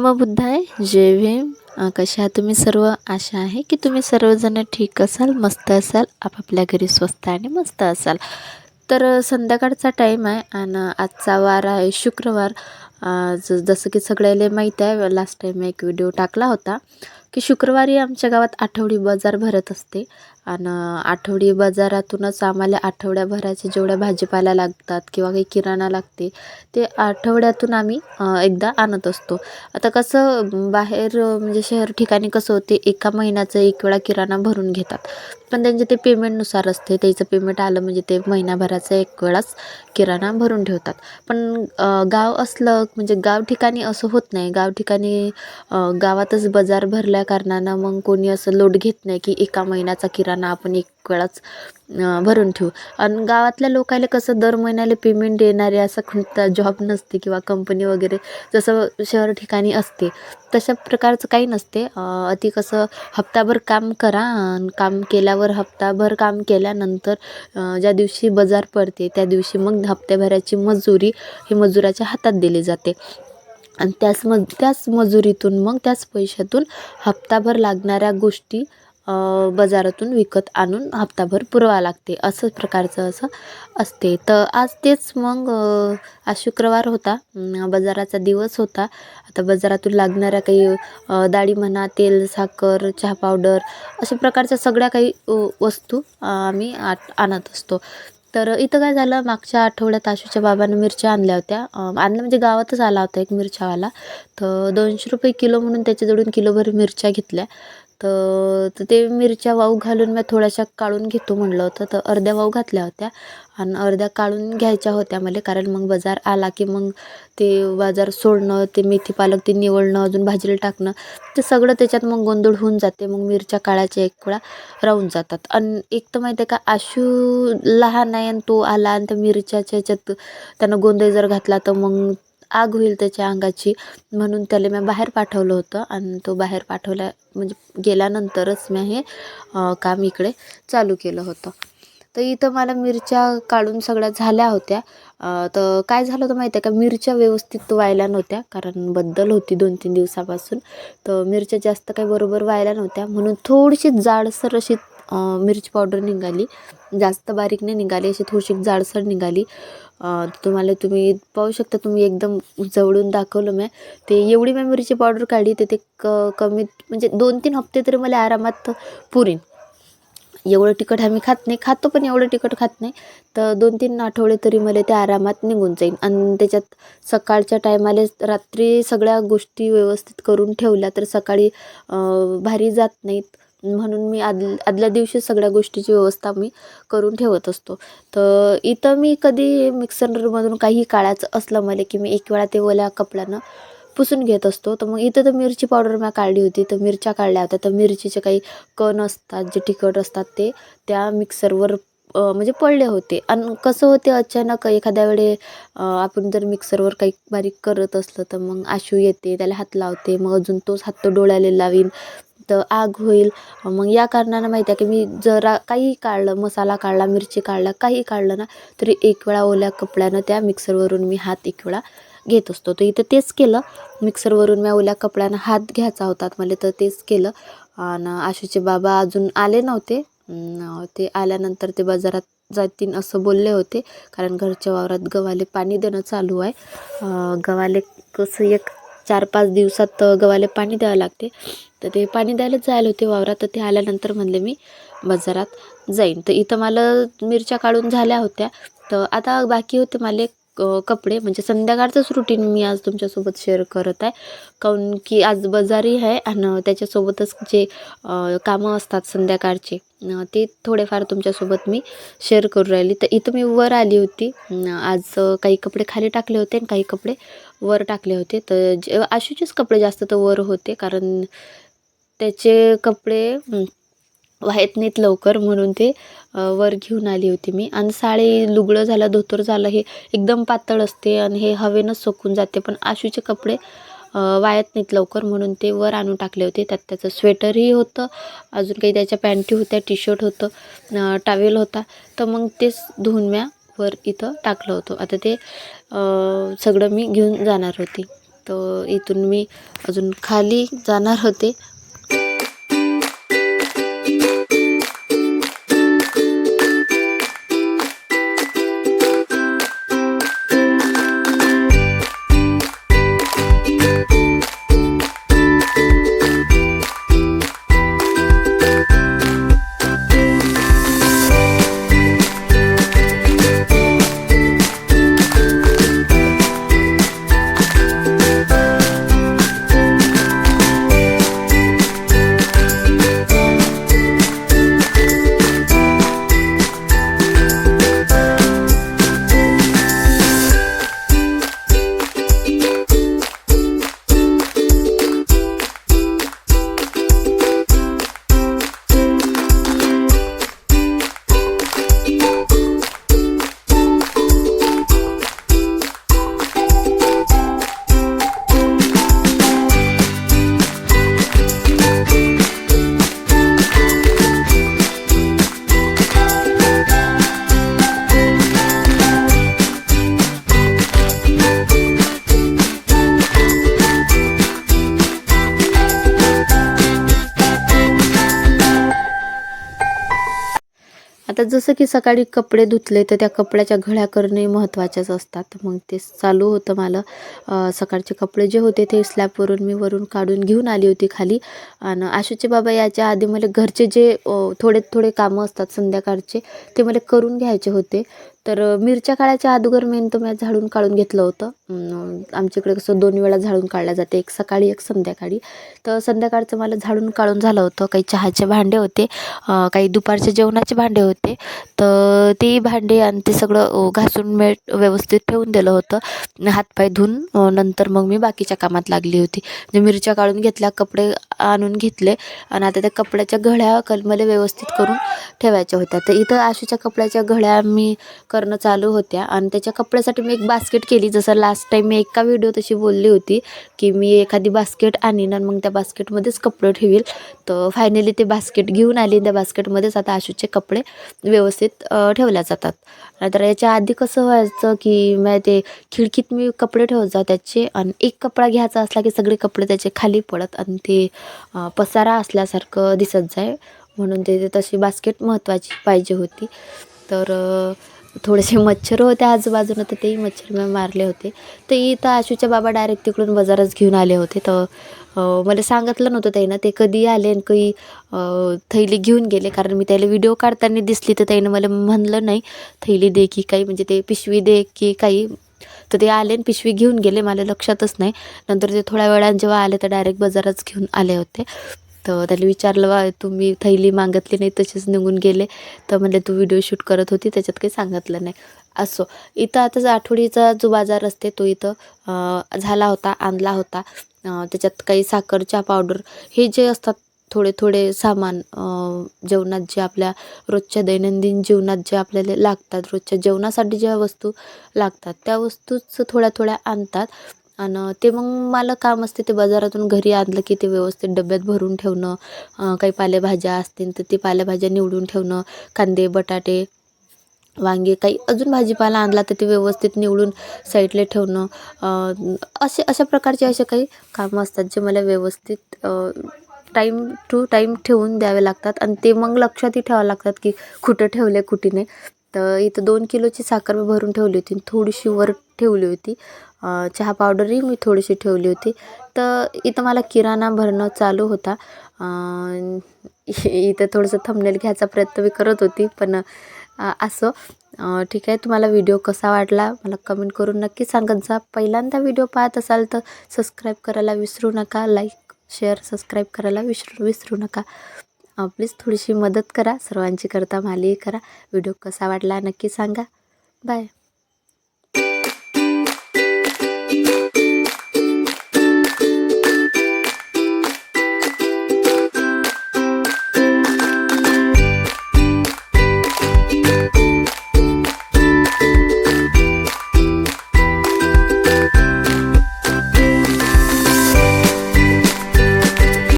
नम बुद्धाय जय भीम. कशा तुम्ही सर्व आशा आहे की तुम्ही सर्वजण ठीक असाल मस्त असाल आपापल्या घरी स्वस्त आणि मस्त असाल. तर संध्याकाळचा टाईम आहे आणि आजचा वार आहे शुक्रवार. ज जसं की सगळ्याला माहीत आहे लास्ट टाईम एक व्हिडिओ टाकला होता की शुक्रवारी आमच्या गावात आठवडी बाजार भरत असते. आणि आठवडी बाजारातूनच आम्हाला आठवड्याभराचे जेवढ्या भाजीपाला लागतात किंवा काही किराणा लागते ते आठवड्यातून आम्ही एकदा आणत असतो. आता कसं बाहेर म्हणजे शहर ठिकाणी कसं होते एका महिन्याचं एक वेळा किराणा भरून घेतात. पण त्यांचे ते पेमेंटनुसार असते त्याचं पेमेंट आलं म्हणजे ते महिनाभराचं एक वेळाच किराणा भरून ठेवतात. पण गाव असलं म्हणजे गाव ठिकाणी असं होत नाही. गाव ठिकाणी गावातच बाजार भरल्या कारणानं मग कोणी असं लोट घेत नाही की एका महिन्याचा किराणा आपण एक वेळाच भरून ठेवू. आणि गावातल्या लोकायला कसं दर महिन्याला पेमेंट येणारे असं कोणता जॉब नसते किंवा कंपनी वगैरे जसं शहर ठिकाणी असते तशा प्रकारचं काही नसते. अति कसं हप्ताभर काम करा आणि काम केल्यावर हप्ताभर काम केल्यानंतर ज्या दिवशी बाजार पडते त्या दिवशी मग हप्त्याभराची मजुरी ही मजुराच्या हातात दिली जाते. आणि त्याच मज त्याच मजुरीतून मग त्याच पैशातून हप्ताभर लागणाऱ्या गोष्टी बाजारातून विकत आणून हप्ताभर पुरवा लागते. असं प्रकारचं असं असते. तर आज तेच मग आज शुक्रवार होता. बाजाराचा दिवस होता. आता बाजारातून लागणाऱ्या काही डाळी म्हणा तेल साखर चहा पावडर अशा प्रकारच्या सगळ्या काही वस्तू आम्ही आत आणत असतो. तर इथं काय झालं? मागच्या आठवड्यात आशूच्या बाबानं मिरच्या आणल्या होत्या. आणलं म्हणजे गावातच आला होता एक मिरच्यावाला. तर दोनशे रुपये किलो म्हणून त्याच्याजवळून किलोभर मिरच्या घेतल्या. तर तर ते मिरच्या वाऊ घालून मी थोड्याशा काढून घेतो म्हणलं होतं. तर अर्ध्या वाऊ घातल्या होत्या आणि अर्ध्या काढून घ्यायच्या होत्या मला कारण मग बाजार आला की मग ते बाजार सोडणं ते मेथी पालक ते निवडणं अजून भाजीला टाकणं ते सगळं त्याच्यात मग गोंधळ होऊन जाते. मग मिरच्या काळाच्या एक वेळा राहून जातात. आणि एक तर माहिती आहे का आशू लहान आहे आणि तो आला आणि त्या मिरच्याच्या ह्याच्यात त्यानं गोंधळ जर घातला तर मग आग होईल त्याच्या अंगाची. म्हणून त्याला मी बाहेर पाठवलं होतं आणि तो बाहेर पाठवल्या म्हणजे गेल्यानंतरच मी हे काम इकडे चालू केलं होतं. तर इथं मला मिरच्या काढून सगळ्या झाल्या होत्या. तर काय झालं होतं माहिती आहे का? मिरच्या व्यवस्थित व्हायला नव्हत्या कारण बद्दल होती दोन तीन दिवसापासून. तर मिरच्या जास्त काही बरोबर व्हायला नव्हत्या. म्हणून थोडीशी जाडसर अशी मिरची पावडर निघाली. जास्त बारीक नाही निघाली अशी थोडीशी जाडसर निघाली. तुम्हाला तुम्ही पाहू शकता तुम्ही एकदम जवळून दाखवलं मी. ते एवढी मी मिरची पावडर काढली तर ते क कमीत म्हणजे दोन तीन हप्ते तरी मला आरामात पुरेन. एवढं तिखट आम्ही खात नाही खातो पण एवढं तिखट खात नाही. तर दोन तीन आठवडे तरी मला ते आरामात निघून जाईल आणि त्याच्यात सकाळच्या टायमाला रात्री सगळ्या गोष्टी व्यवस्थित करून ठेवल्या तर सकाळी भारी जात नाहीत. म्हणून मी आद आदल्या दिवशी सगळ्या गोष्टीची व्यवस्था मी करून ठेवत असतो. तर इथं मी कधी मिक्सरमधून काही काढायचं असलं मला की मी एक वेळा ते ओल्या कपड्यानं पुसून घेत असतो. तर मग इथं तर मिरची पावडर मी काढली होती. तर मिरच्या काढल्या होत्या. तर मिरचीचे काही कण असतात जे तिखट असतात ते त्या मिक्सरवर म्हणजे पडले होते. आणि कसं होते अचानक एखाद्या वेळे आपण जर मिक्सरवर काही बारीक करत असलं तर मग आशू येते त्याला हात लावते. मग अजून तोच हात तो डोळ्याला लावीन. तर आग होईल. मग या कारणानं माहिती आहे की मी जरा काही काढलं मसाला काढला मिरची काढला काही काढलं ना तरी एक वेळा ओल्या कपड्यानं त्या मिक्सरवरून मी हात एक वेळा घेत असतो. तर इथं तेच केलं. मिक्सरवरून मी ओल्या कपड्यानं हात घ्यायचा होता. मला तर तेच केलं. आणि आशूचे बाबा अजून आले नव्हते. ते आल्यानंतर ते बाजारात जातीन असं बोलले होते. कारण घरच्या वावरात गव्हाले पाणी देणं चालू आहे. गव्हाले कसं एक चार पाच दिवसात गव्हाले पाणी द्यावं लागते. तर ते पाणी द्यायलाच जायला होते वावरात. तर ते आल्यानंतर म्हणले मी बाजारात जाईन. तर इथं मला मिरच्या काढून झाल्या होत्या. तर आता बाकी होते मला कपडे. म्हणजे संध्याकाळचंच रुटीन मी आज तुमच्यासोबत शेअर करत आहे. काऊन की आज बाजारी आहे आणि त्याच्यासोबतच जे कामं असतात संध्याकाळचे ते थोडेफार तुमच्यासोबत मी शेअर करू राहिली. तर इथं मी वर आली होती. आज काही कपडे खाली टाकले होते आणि काही कपडे वर टाकले होते. तर जे आशूचेच कपडे जास्त तर वर होते. कारण त्याचे कपडे वाहत नाहीत लवकर म्हणून ते वर घेऊन आली होती मी. आणि साडी लुगडं झालं धोतर झालं हे एकदम पातळ असते आणि हे हवेनंच सुकून जाते. पण आशूचे कपडे वायत वाळत नाहीत लवकर म्हणून ते वर आणून टाकले होते. त्यात त्याचं स्वेटरही होतं अजून काही त्याच्या पॅन्टी होत्या टी शर्ट होतं टावेल होता. तर मग तेच धुवून म्या वर इथं टाकलं होतं. आता ते सगळं मी घेऊन जाणार होती. तर इथून मी अजून खाली जाणार होते. आता जसं की सकाळी कपडे धुतले तर त्या कपड्याच्या घड्या करणे महत्त्वाच्याच असतात. मग ते चालू होतं मला. सकाळचे कपडे जे होते ते स्लॅबवरून मी वरून काढून घेऊन आली होती खाली. आणि आशूचे बाबा याच्या आधी मला घरचे जे थोडे थोडे कामं असतात संध्याकाळचे ते मला करून घ्यायचे होते. तर मिरच्या काळाच्या अगोदर मेन तर मी झाडून काढून घेतलं होतं. आमच्याकडे कसं दोन वेळा झाडून काढल्या जाते एक सकाळी एक संध्याकाळी. तर संध्याकाळचं मला झाडून काढून झालं होतं. काही चहाचे भांडे होते काही दुपारचे जेवणाचे भांडे होते. तर ते भांडे आणि ते सगळं घासून मेट व्यवस्थित ठेवून दिलं होतं. हातपाय धुवून नंतर मग मी बाकीच्या कामात लागली होती. म्हणजे मिरच्या काढून घेतल्या कपडे आणून घेतले आणि आता त्या कपड्याच्या घड्या कलमले व्यवस्थित करून ठेवायच्या होत्या. तर इथं आशूच्या कपड्याच्या घड्या मी करणं चालू होत्या. आणि त्याच्या कपड्यासाठी मी एक बास्केट केली. जसं लास्ट टाईम मी एका व्हिडिओ तशी बोलली होती की मी एखादी बास्केट आणीन आणि मग त्या बास्केटमध्येच कपडे ठेवील. तर फायनली ते बास्केट घेऊन आली आणि त्या बास्केटमध्येच आता आशूचे कपडे व्यवस्थित ठेवल्या जातात. नाहीतर याच्या आधी कसं व्हायचं की मग ते खिडकीत मी कपडे ठेवत जा त्याचे आणि एक कपडा घ्यायचा असला की सगळे कपडे त्याचे खाली पडत आणि ते पसारा असल्यासारखं दिसत जाय. म्हणून ते तशी बास्केट महत्त्वाची पाहिजे होती. तर थोडेसे मच्छर होते आजूबाजूनं तर तेही मच्छर मी मारले होते. तर इथं आशूच्या बाबा डायरेक्ट तिकडून बाजारच घेऊन आले होते. तर मला सांगितलं नव्हतं त्यानं ते कधी आले आणि काही थैली घेऊन गेले. कारण मी त्याला व्हिडिओ काढताना दिसली तर त्यानं मला म्हणलं नाही थैली दे की काही म्हणजे ते पिशवी दे की काही. तर ते आले आणि पिशवी घेऊन गेले मला लक्षातच नाही. नंतर ते थोड्या वेळानं जेव्हा आले तर डायरेक्ट बाजारच घेऊन आले होते. तर त्याला विचारलं वा तुम्ही थैली मागितली नाही तसेच निघून गेले. तर म्हणले तू व्हिडिओ शूट करत होती त्याच्यात काही सांगितलं नाही. असो. इथं आता आठवडीचा जो बाजार असते तो इथं झाला होता आणला होता. त्याच्यात काही साखर चहा पावडर हे जे असतात थोडे थोडे सामान जेवणात जे आपल्या रोजच्या दैनंदिन जीवनात जे आपल्याला लागतात रोजच्या जेवणासाठी ज्या वस्तू लागतात त्या वस्तूच थोड्या थोड्या आणतात. आणि ते मग मला काम असते ते बाजारातून घरी आणलं की ते व्यवस्थित डब्यात भरून ठेवणं काही पालेभाज्या असतील तर ती पालेभाज्या निवडून ठेवणं कांदे बटाटे वांगे काही अजून भाजीपाला आणला तर ते व्यवस्थित निवडून साईडला ठेवणं असे अशा प्रकारचे असे काही कामं असतात जे मला व्यवस्थित टाईम टू टाईम ठेवून द्यावे लागतात. आणि ते मग लक्षातही ठेवावं लागतात की कुठं ठेवले कुठे नाही. तर इथं दोन किलोची साखर मी भरून ठेवली होती. थोडीशी वर ठेवली होती. चहा पावडरही मी थोडीशी ठेवली होती. तर इथं मला किराणा भरणं चालू होता. इथं थोडंसं थंबनेल घ्यायचा प्रयत्न मी करत होती पण असं. ठीक आहे तुम्हाला व्हिडिओ कसा वाटला मला कमेंट करून नक्की सांगत जा पहिल्यांदा व्हिडिओ पाहत असाल तर सबस्क्राईब करायला विसरू नका लाईक शेअर सबस्क्राईब करायला विसरू विसरू नका. प्लीज थोडीशी मदत करा सर्वांची करता मालिही करा. व्हिडिओ कसा वाटला नक्की सांगा. बाय